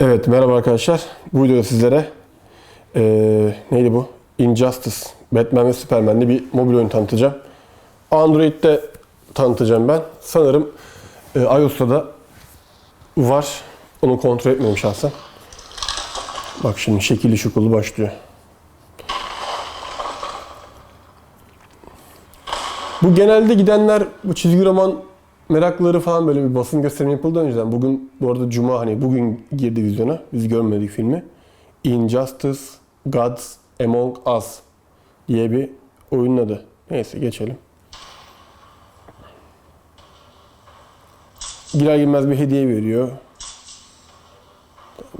Evet merhaba arkadaşlar. Bu videoda sizlere eee, neydi bu? Injustice, Batman ve Superman'li bir mobil oyun tanıtacağım. Android'de tanıtacağım ben. Sanırım eee, iOS'ta da var. Onu kontrol etmiyorum şahsen. Bak şimdi şekilli şukulu başlıyor. Bu genelde gidenler bu çizgi roman merakları falan böyle bir basın gösterimi yapıldı önceden. Bugün bu arada Cuma hani bugün girdi vizyona. Biz görmedik filmi. Injustice Gods Among Us diye bir oyunun adı. Neyse geçelim. Girer girmez bir hediye veriyor.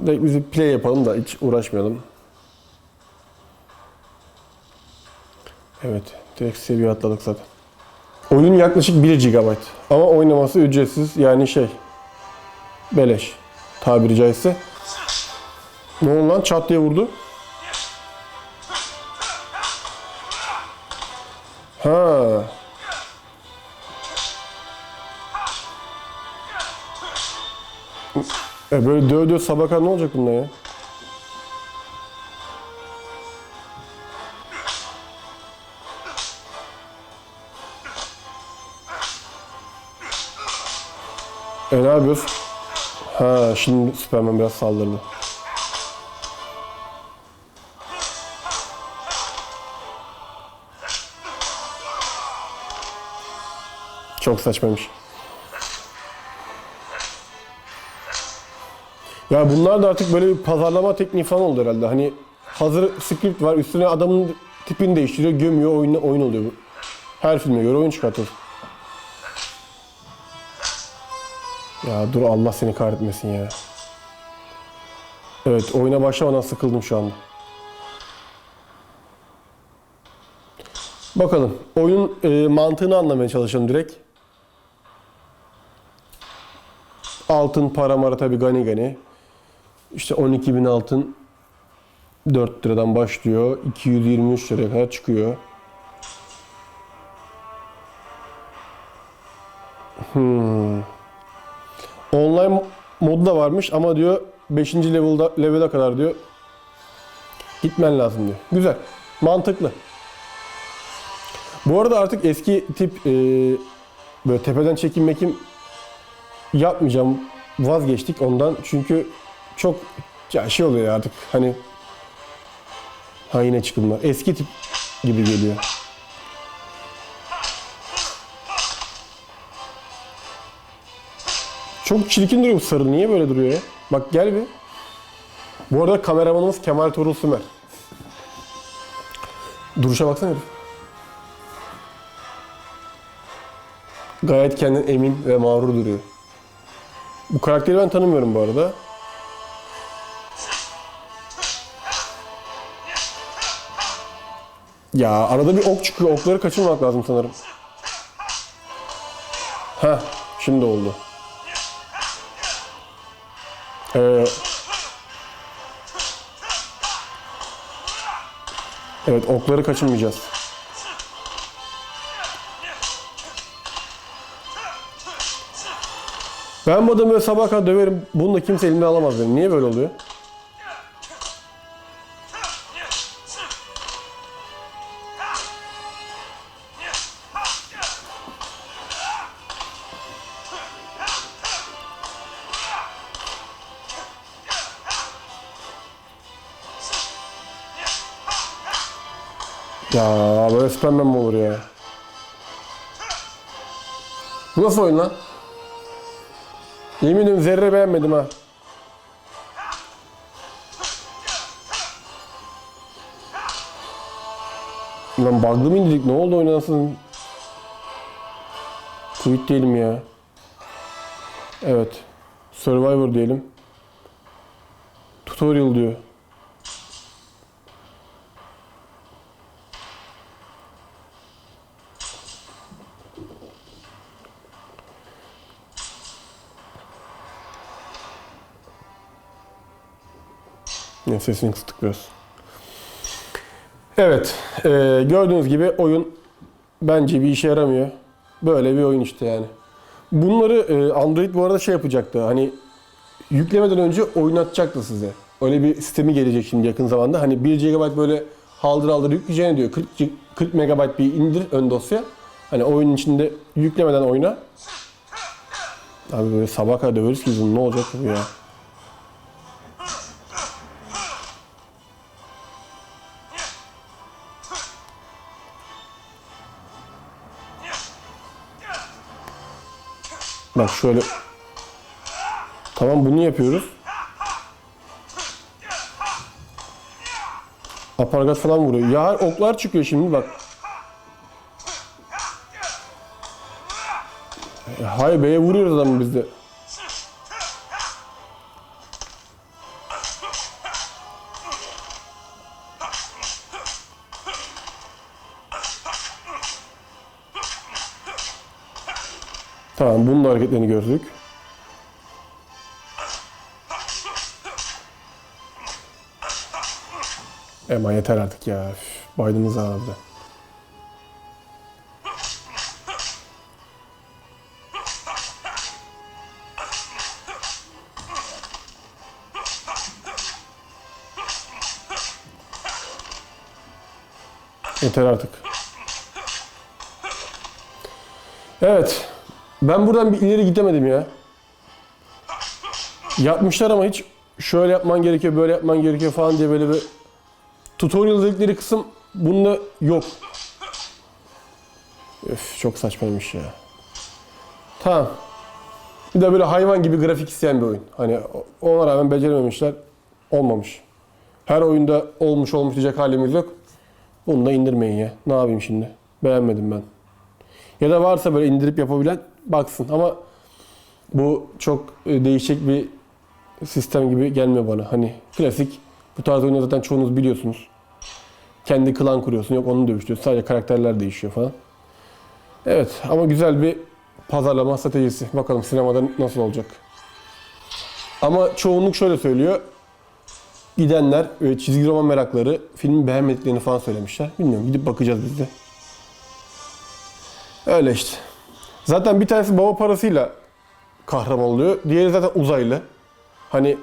Direkt bizi play yapalım da hiç uğraşmayalım. Evet, direkt seviye atladık zaten. Oyun yaklaşık 1 GB ama oynaması ücretsiz yani şey beleş tabiri caizse. Ne oldu lan çat diye vurdu. Ha. E böyle döv döv sabaka ne olacak bunda ya? E ne yapıyoruz? Ha şimdi Superman biraz saldırdı. Çok saçmaymış. Ya bunlar da artık böyle bir pazarlama tekniği falan oldu herhalde. Hani hazır script var, üstüne adamın tipini değiştiriyor, gömüyor, oyun, oyun oluyor. Her filme göre oyun çıkartıyor. Ya dur Allah seni kahretmesin ya. Evet oyuna başlamadan sıkıldım şu anda. Bakalım oyunun e, mantığını anlamaya çalışalım direkt. Altın para mara tabi gani gani. İşte 12 bin altın 4 liradan başlıyor. 223 liraya kadar çıkıyor. Hmm. Online modu da varmış ama diyor 5. level'da level'a kadar diyor gitmen lazım diyor. Güzel. Mantıklı. Bu arada artık eski tip e, böyle tepeden çekim mekim yapmayacağım. Vazgeçtik ondan. Çünkü çok ya şey oluyor artık hani ha yine çıkımlar. Eski tip gibi geliyor. Çok çirkin duruyor bu sarı. Niye böyle duruyor ya? Bak gel bir. Bu arada kameramanımız Kemal Torul Sümer. Duruşa baksana herif. Gayet kendinden emin ve mağrur duruyor. Bu karakteri ben tanımıyorum bu arada. Ya arada bir ok çıkıyor. Okları kaçırmamak lazım sanırım. Heh, şimdi oldu. Ee, evet okları kaçırmayacağız. Ben bu adamı sabaha kadar döverim. Bunu da kimse elimden alamaz benim. Niye böyle oluyor? Ya böyle Superman mi olur ya? Bu nasıl oyun lan? Yemin ederim zerre beğenmedim ha. Lan bug'lı mı indirdik? Ne oldu oynanasın? Quit diyelim ya. Evet. Survivor diyelim. Tutorial diyor. Sesini kıstık biraz. Evet. e, gördüğünüz gibi oyun bence bir işe yaramıyor. Böyle bir oyun işte yani. Bunları e, Android bu arada şey yapacaktı. Hani yüklemeden önce oynatacaktı size. Öyle bir sistemi gelecek şimdi yakın zamanda. Hani 1 GB böyle haldır haldır yükleyeceğini diyor. 40, G- 40 MB bir indir ön dosya. Hani oyunun içinde yüklemeden oyna. Abi böyle sabah kadar döveriz ki biz bunu. Ne olacak bu ya? Bak şöyle. Tamam bunu yapıyoruz. Apargat falan vuruyor. Ya oklar çıkıyor şimdi bak. E, Hay B'ye vuruyoruz adamı biz de. Tamam bunun hareketlerini gördük. Ema yeter artık ya. Üf, Baydınız ağırdı. Yeter artık. Evet. Ben buradan bir ileri gidemedim ya. Yapmışlar ama hiç şöyle yapman gerekiyor, böyle yapman gerekiyor falan diye böyle bir tutorial dedikleri kısım bunda yok. Öf çok saçmaymış ya. Tamam. Bir de böyle hayvan gibi grafik isteyen bir oyun. Hani ona rağmen becerememişler. Olmamış. Her oyunda olmuş olmuş diyecek halimiz yok. Bunu da indirmeyin ya. Ne yapayım şimdi? Beğenmedim ben. Ya da varsa böyle indirip yapabilen baksın ama bu çok e, değişik bir sistem gibi gelmiyor bana. Hani klasik bu tarz oyunu zaten çoğunuz biliyorsunuz. Kendi klan kuruyorsun. Yok onu dövüştürüyorsun. Sadece karakterler değişiyor falan. Evet ama güzel bir pazarlama stratejisi. Bakalım sinemada nasıl olacak. Ama çoğunluk şöyle söylüyor. Gidenler, e, çizgi roman merakları filmi beğenmediklerini falan söylemişler. Bilmiyorum gidip bakacağız biz de. Öyle işte. Zaten bir tanesi baba parasıyla kahraman oluyor. Diğeri zaten uzaylı. Hani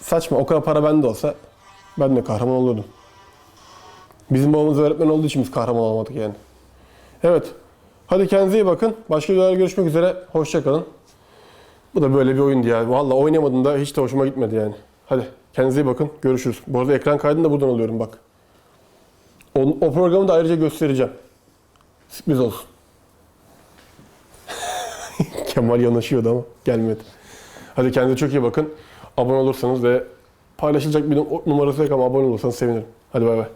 saçma o kadar para bende olsa ben de kahraman olurdum. Bizim babamız öğretmen olduğu için biz kahraman olamadık yani. Evet. Hadi kendinize iyi bakın. Başka videolarda görüşmek üzere. Hoşçakalın. Bu da böyle bir oyundu ya. Valla oynamadım da hiç de hoşuma gitmedi yani. Hadi kendinize iyi bakın. Görüşürüz. Bu arada ekran kaydını da buradan alıyorum bak. O, o programı da ayrıca göstereceğim. Sürpriz olsun. Kemal yanaşıyordu ama gelmedi. Hadi kendinize çok iyi bakın. Abone olursanız ve paylaşılacak bir numarası yok ama abone olursanız sevinirim. Hadi bay bay.